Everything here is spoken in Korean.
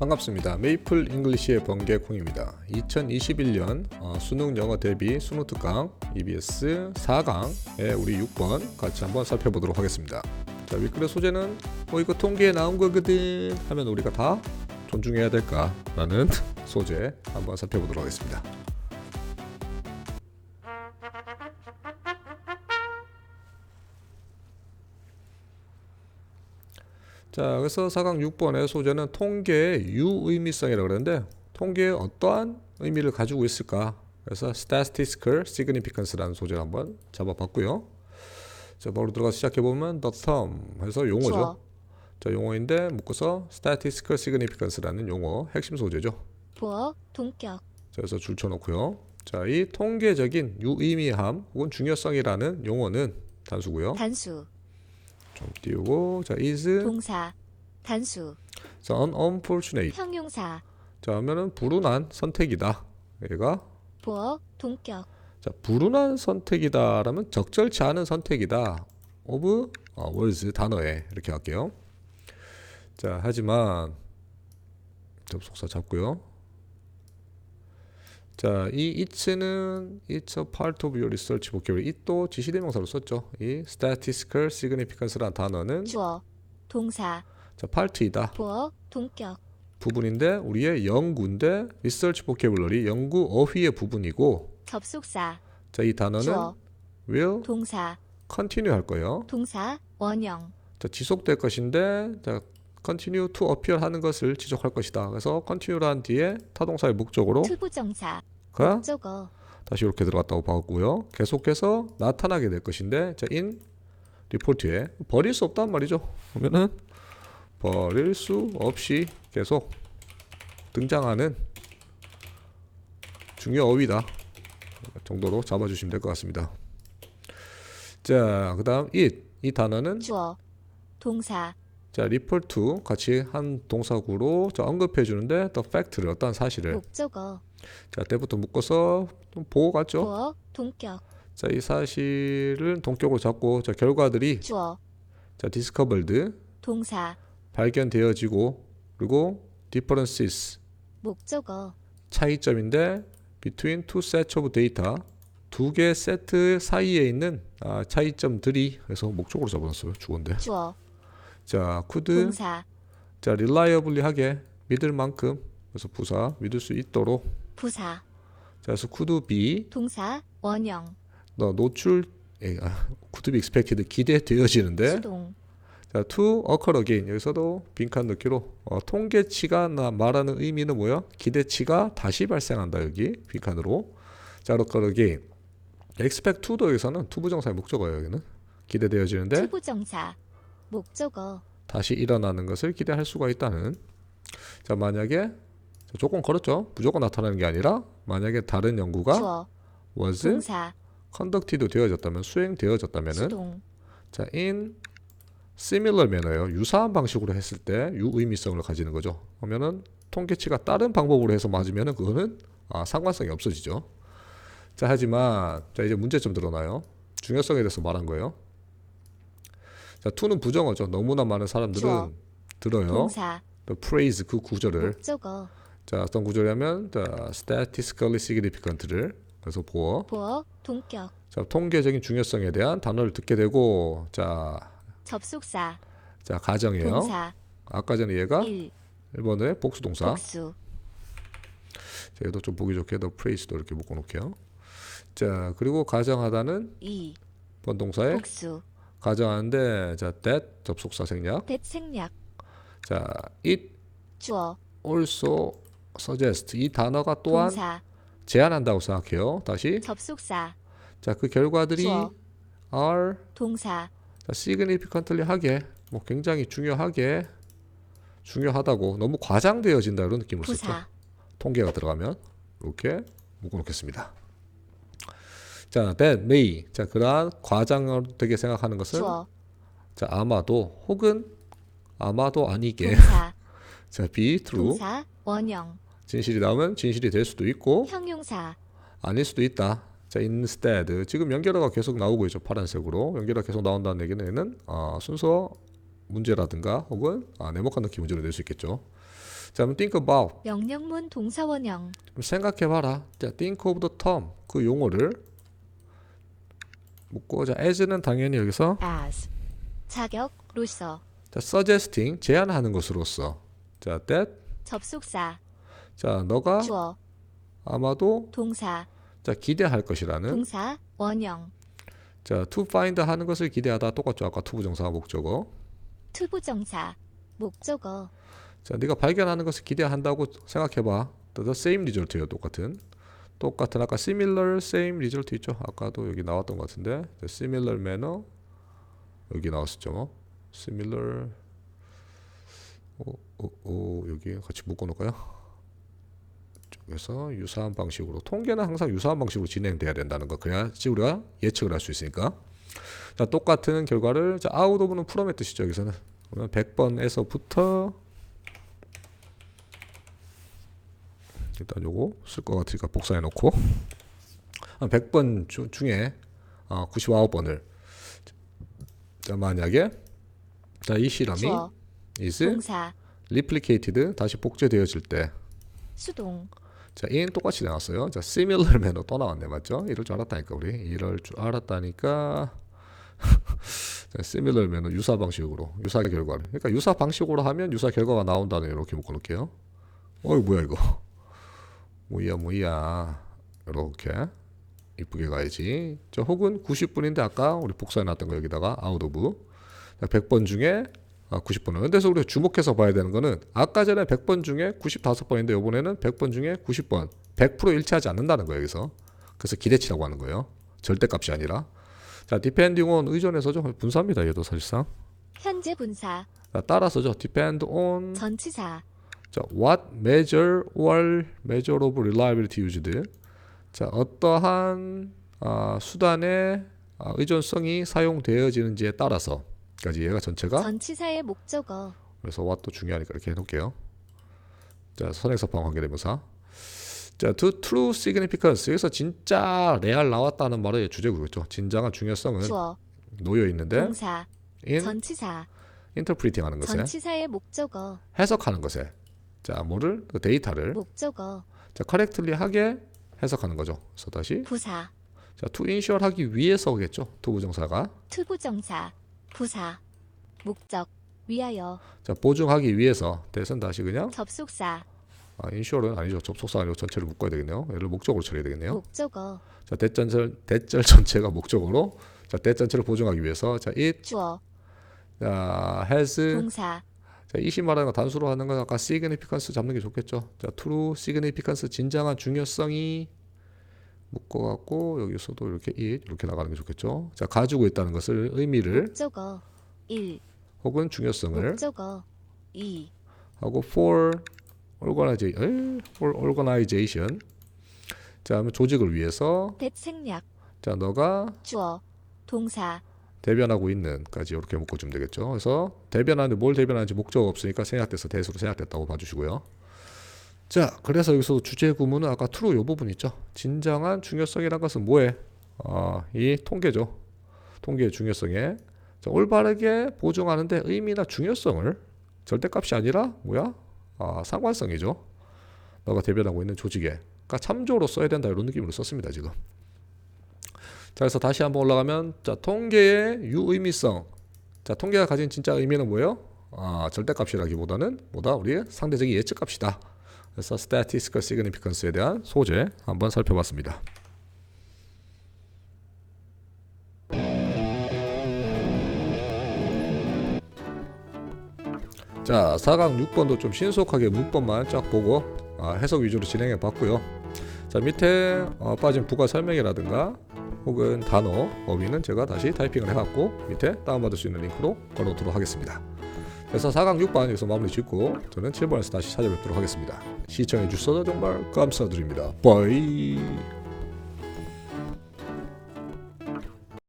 반갑습니다. 메이플 잉글리시의 번개콩입니다. 2021년 어, 수능 영어 대비 수능 특강 EBS 4강의 우리 6번 같이 한번 살펴보도록 하겠습니다. 자, 윗글의 소재는 뭐 이거 통계에 나온 거거든 하면 우리가 다 존중해야 될까라는 소재 한번 살펴보도록 하겠습니다. 자, 그래서 4강 6번의 소재는 통계의 유의미성이라고 그러는데 통계의 어떠한 의미를 가지고 있을까? 그래서 statistical significance라는 소재를 한번 잡아봤고요. 자, 바로 들어가서 시작해 보면 the term 해서 용어죠. 주어. 자, 용어인데 묶어서 statistical significance라는 용어 핵심 소재죠. 보어, 동격, 자, 그래서 줄 쳐 놓고요. 자, 이 통계적인 유의미함 혹은 중요성이라는 용어는 단수고요. 단수, 좀 띄우고 자, is 동사, 단수, 자, an unfortunate 형용사, 자, 하면은 불운한 선택이다. 얘가 보어, 동격, 자, 불운한 선택이다라면 적절치 않은 선택이다. of 어, words 단어에 이렇게 할게요. 자, 하지만 접속사 잡고요. 자, 이 it는 it's a part of your research vocabulary. it도 지시대명사로 썼죠. 이 statistical significance라는 단어는 주어, 동사, 자, part이다. 보어, 동격, 부분인데 우리의 연구인데 research vocabulary 연구 어휘의 부분이고 접속사, 자, 이 단어는 주어, will 동사, continue 할 거예요. 동사, 원형, 자, 지속될 것인데 자, continue to appear 하는 것을 지적할 것이다. 그래서 continue란 뒤에 타동사의 목적으로 투부정사, 가 목적어, 다시 이렇게 들어갔다고 봤고요. 계속해서 나타나게 될 것인데 자, in 리포트에 버릴 수 없단 말이죠. 그러면은 버릴 수 없이 계속 등장하는 중요 어휘다 정도로 잡아주시면 될 것 같습니다. 자, 그다음 it 이 단어는 주어, 동사, 자 refer to 같이 한 동사구로 자 언급해 주는데 the fact를 어떤 사실을 목적어, 자 때부터 묶어서 좀 보고 갔죠. 보어, 동격, 자, 이 사실을 동격으로 잡고 자, 결과들이 주어, 자, discovered 동사, 발견되어지고 그리고 differences 목적어, 차이점인데 between two sets of data 두 개 세트 사이에 있는 아, 차이점들이 그래서 목적으로 잡아놨어요. 주어인데. 주어, 자, could 동사, 자, reliably하게 믿을 만큼 그래서 부사 믿을 수 있도록 부사, 자, 그래서 could be 동사, 원형, 너 노출 에, 아, could be expected 기대되어지는데 수동, 자, to occur again. 여기서도 빈칸 넣기로 어, 통계치가 나 말하는 의미는 뭐야? 기대치가 다시 발생한다 여기 빈칸으로. 자, occur again. expect to도 여기서는 to 부정사의 목적어예요. 여기는 기대되어지는데 투부정사, 목적어, 다시 일어나는 것을 기대할 수가 있다는. 자, 만약에 자, 조건 걸었죠. 무조건 나타나는 게 아니라 만약에 다른 연구가 주어, was 동사, conducted 되어졌다면 수행되어졌다면은 수동, 자, in similar manner예요. 유사한 방식으로 했을 때 유의미성을 가지는 거죠. 그러면은 통계치가 다른 방법으로 해서 맞으면은 그거는 아, 상관성이 없어지죠. 자, 하지만 자 이제 문제점 드러나요. 중요성에 대해서 말한 거예요. 자, to는 부정어죠. 너무나 많은 사람들은 주어, 들어요. 동사, the praise 그 구절을. 목적어, 자, 어떤 구절이냐면 the statistically significant를. 그래서 보어. 보어, 동격, 자, 통계적인 중요성에 대한 단어를 듣게 되고 자, 접속사, 자 가정이에요. 동사, 아까 전에 얘가 일, 1번의 복수 동사. 복수, 자, 얘도 좀 보기 좋게 더 프레이스도 이렇게 묶어 놓을게요. 자, 그리고 가정하다는 이, 번 동사에 복수, 가정하는데 자, that 접속사 생략. 대 생략, 자, it 주어, also suggest 이 단어가 또한 동사, 제안한다고 생각해요. 다시. 접속사, 자, 그 결과들이 주어. are 동사, 자, significantly 하게 뭐 굉장히 중요하게 중요하다고 너무 과장되어진다 이런 느낌을. 부사, 통계가 들어가면 이렇게 묶어놓겠습니다. 자, that may 자 그러한 과장을 되게 생각하는 것은 주어, 자 아마도 혹은 아마도 아니게 동사, 자 be true 동사, 원형, 진실이 나오면 진실이 될 수도 있고 형용사, 아닐 수도 있다. 자 instead 지금 연결어가 계속 나오고 있죠 파란색으로 연결어가 계속 나온다는 얘기는 얘는 어, 순서 문제라든가 혹은 아, 네모칸 넣기 문제로 낼 수 있겠죠. 자, 그럼 think about. 명령문 동사 원형. 좀 생각해봐라. 자, think of the term. 그 용어를 묶고 자, as는 당연히 여기서 as. 자격로서. 자, suggesting 제안하는 것으로서. 자, that. 접속사. 자, 너가 주어. 아마도 동사. 자, 기대할 것이라는. 동사 원형. 자, to find 하는 것을 기대하다 똑같죠. 아까 to 부정사가 목적어. 투부정사. 목적어. 자, 네가 발견하는 것을 기대한다고 생각해봐. the same result예요. 똑같은. 똑같은 아까 similar, same result 있죠. 아까도 여기 나왔던 것 같은데 similar manner 여기 나왔었죠. 뭐. similar 오, 오, 오 여기 같이 묶어놓을까요? 쪽에서 유사한 방식으로 통계는 항상 유사한 방식으로 진행돼야 된다는 거 그래야지 우리가 예측을 할 수 있으니까 자 똑같은 결과를 자 out of는 from의 뜻이죠 여기서는 그러면 100번에서부터 일단 요거 쓸 것 같으니까 복사해 놓고 한 100번 주, 중에 어, 99번을 자 만약에 자 이 실험이 주어. is 동사. replicated 다시 복제되어질 때 수동. 자, in 똑같이 나왔어요. 자, similar manner 또 나왔네, 맞죠? 이럴 줄 알았다니까 우리 이럴 줄 알았다니까. 자, similar manner 유사 방식으로 유사 결과를. 그러니까 유사 방식으로 하면 유사 결과가 나온다는 이렇게 묶어 놓을게요. 어이 뭐야 이거? 뭐야 뭐야? 이렇게 이쁘게 가야지. 저 혹은 90분인데 아까 우리 복사해 놨던 거 여기다가 out of 100번 중에 아, 90번은. 근데서 우리가 주목해서 봐야 되는 거는 아까 전에 100번 중에 95번인데 이번에는 100번 중에 90번. 100% 일치하지 않는다는 거예요, 여기서. 그래서 기대치라고 하는 거예요. 절대값이 아니라. 자, depending on 의존해서죠. 분사입니다, 얘도 사실상. 현재 분사. 자, 따라서죠. depend on 전치사. 자, what measure or measure of reliability used. 자, 어떠한 아, 수단의 아, 의존성이 사용되어지는지에 따라서 까지 얘가 전체가 전치사의 목적어. 그래서 what도 중요하니까 이렇게 해놓을게요. 자, 선행사방 관계대명사. 자, to true significance. 여기서 진짜 레알 나왔다는 말의 주제구겠죠. 진정한 중요성은 주어. 놓여 있는데 동사. in 전치사. interpreting 하는 것에 전치사의 목적어. 해석하는 것에 자, 뭐를 그 데이터를 목적어. 자, correctly 하게 해석하는 거죠. 그래서 다시 부사. 자, to ensure 하기 위해서겠죠. to 부정사가 투부정사. 부사. 목적. 위하여. 자, 보증하기 위해서 대선 다시 그냥 접속사. 아, insure는 아니죠. 접속사 아니고 전체를 묶어야 되겠네요. 얘를 목적으로 처리해야 되겠네요. 목적어. 자, 대전절 대절 전체가 목적으로 자, 대전체를 보증하기 위해서 자, it 주어. 자, has 동사. 자, 이시 말하는 거 단수로 하는 건 아까 significance 잡는 게 좋겠죠. 자, true significance 진정한 중요성이 묶어 갖고 여기서도 이렇게 it 이렇게 나가는 게 좋겠죠. 자, 가지고 있다는 것을 의미를 목적어. 1. 혹은 중요성을 목적어. 2. 하고 for organization, for organization. 자, 그러면 조직을 위해서 대책략. 자, 너가 주어. 동사. 대변하고 있는까지 이렇게 묶어주면 되겠죠. 그래서 대변하는데 뭘 대변하는지 목적 없으니까 생략돼서 대수로 생략됐다고 봐주시고요. 자, 그래서 여기서 주제 구문은 아까 true 요 부분 있죠. 진정한 중요성이란 것은 뭐에? 어, 이 통계죠. 통계의 중요성에 자, 올바르게 보증하는데 의미나 중요성을 절대값이 아니라 뭐야? 아, 상관성이죠. 너가 대변하고 있는 조직에 그러니까 참조로 써야 된다 이런 느낌으로 썼습니다 지금. 자, 그래서 다시 한번 올라가면 자 통계의 유의미성. 자 통계가 가진 진짜 의미는 뭐예요? 아 절대값이라기보다는 뭐다 우리 상대적인 예측값이다. 그래서 statistical significance에 대한 소재 한번 살펴봤습니다. 자 4강 6번도 좀 신속하게 문법만 쫙 보고 아, 해석 위주로 진행해 봤고요. 자 밑에 어, 빠진 부가 설명이라든가 혹은 단어 어휘는 제가 다시 타이핑을 해갖고 밑에 다운받을 수 있는 링크로 걸어두도록 하겠습니다. 그래서 4강 6반 여기서 마무리 짓고 저는 7번에서 다시 찾아뵙도록 하겠습니다. 시청해주셔서 정말 감사드립니다. 바이